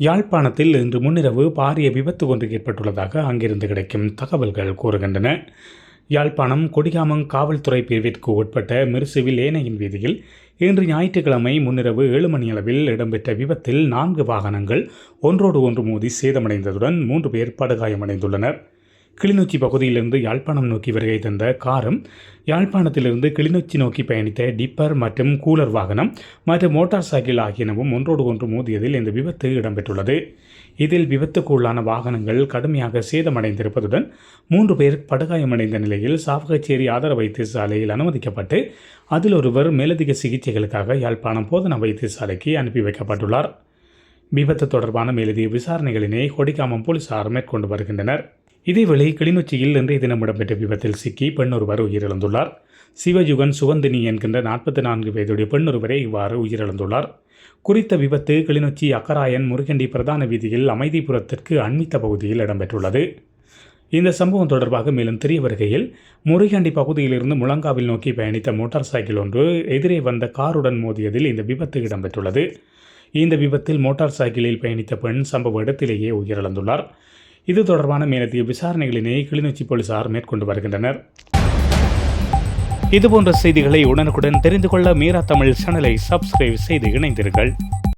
யாழ்ப்பாணத்தில் இன்று முன்னிரவு பாரிய விபத்து ஒன்று ஏற்பட்டுள்ளதாக அங்கிருந்து கிடைக்கும் தகவல்கள் கூறுகின்றன. யாழ்ப்பாணம் கொடிகாமம் காவல்துறை பிரிவிற்கு உட்பட்ட மிர்சுவில் ஏனையின் வீதியில் இன்று ஞாயிற்றுக்கிழமை முன்னிரவு ஏழு மணியளவில் இடம்பெற்ற விபத்தில் நான்கு வாகனங்கள் ஒன்றோடு ஒன்று மோதி சேதமடைந்ததுடன் மூன்று பேர் படுகாயமடைந்துள்ளனர். கிளிநொச்சி பகுதியிலிருந்து யாழ்ப்பாணம் நோக்கி வருகை தந்த காரும் யாழ்ப்பாணத்திலிருந்து கிளிநொச்சி நோக்கி பயணித்த டிப்பர் மற்றும் கூலர் வாகனம் மற்றும் மோட்டார் சைக்கிள் ஆகியனவும் ஒன்றோடு ஒன்று மோதியதில் இந்த விபத்து இடம்பெற்றுள்ளது. இதில் விபத்துக்குள்ளான வாகனங்கள் கடுமையாக சேதமடைந்திருப்பதுடன் மூன்று பேர் படுகாயமடைந்த நிலையில் சாவகச்சேரி ஆதார வைத்தியசாலையில் அனுமதிக்கப்பட்டு அதில் ஒருவர் மேலதிக சிகிச்சைகளுக்காக யாழ்ப்பாணம் போதனா வைத்தியசாலைக்கு அனுப்பி வைக்கப்பட்டுள்ளார். விபத்து தொடர்பான மேலதிக விசாரணைகளினை கொடிக்காமம் போலீசார் மேற்கொண்டு வருகின்றனர். இதேவேளை கிளிநொச்சியில் இன்றைய தினம் இடம்பெற்ற விபத்தில் சிக்கி பெண் ஒருவர் உயிரிழந்துள்ளார். சிவயுகன் சுகந்தினி என்கின்ற நாற்பத்தி நான்கு வயதுடைய பெண் ஒருவரே இவ்வாறு உயிரிழந்துள்ளார். குறித்த விபத்து கிளிநொச்சி அக்கராயன் முருகண்டி பிரதான வீதியில் அமைதிபுரத்திற்கு அண்மித்த பகுதியில் இடம்பெற்றுள்ளது. இந்த சம்பவம் தொடர்பாக மேலும் தெரிய வருகையில் முருகண்டி பகுதியிலிருந்து முழங்காவில் நோக்கி பயணித்த மோட்டார் சைக்கிள் ஒன்று எதிரே வந்த காருடன் மோதியதில் இந்த விபத்து இடம்பெற்றுள்ளது. இந்த விபத்தில் மோட்டார் சைக்கிளில் பயணித்த பெண் சம்பவ இடத்திலேயே உயிரிழந்துள்ளார். இது தொடர்பான மேலதிக விசாரணைகளினை கிளிநொச்சி போலீசார் மேற்கொண்டு வருகின்றனர். இதுபோன்ற செய்திகளை உடனுக்குடன் தெரிந்து கொள்ள மீரா தமிழ் சேனலை சப்ஸ்கிரைப் செய்து இணைந்தீர்கள்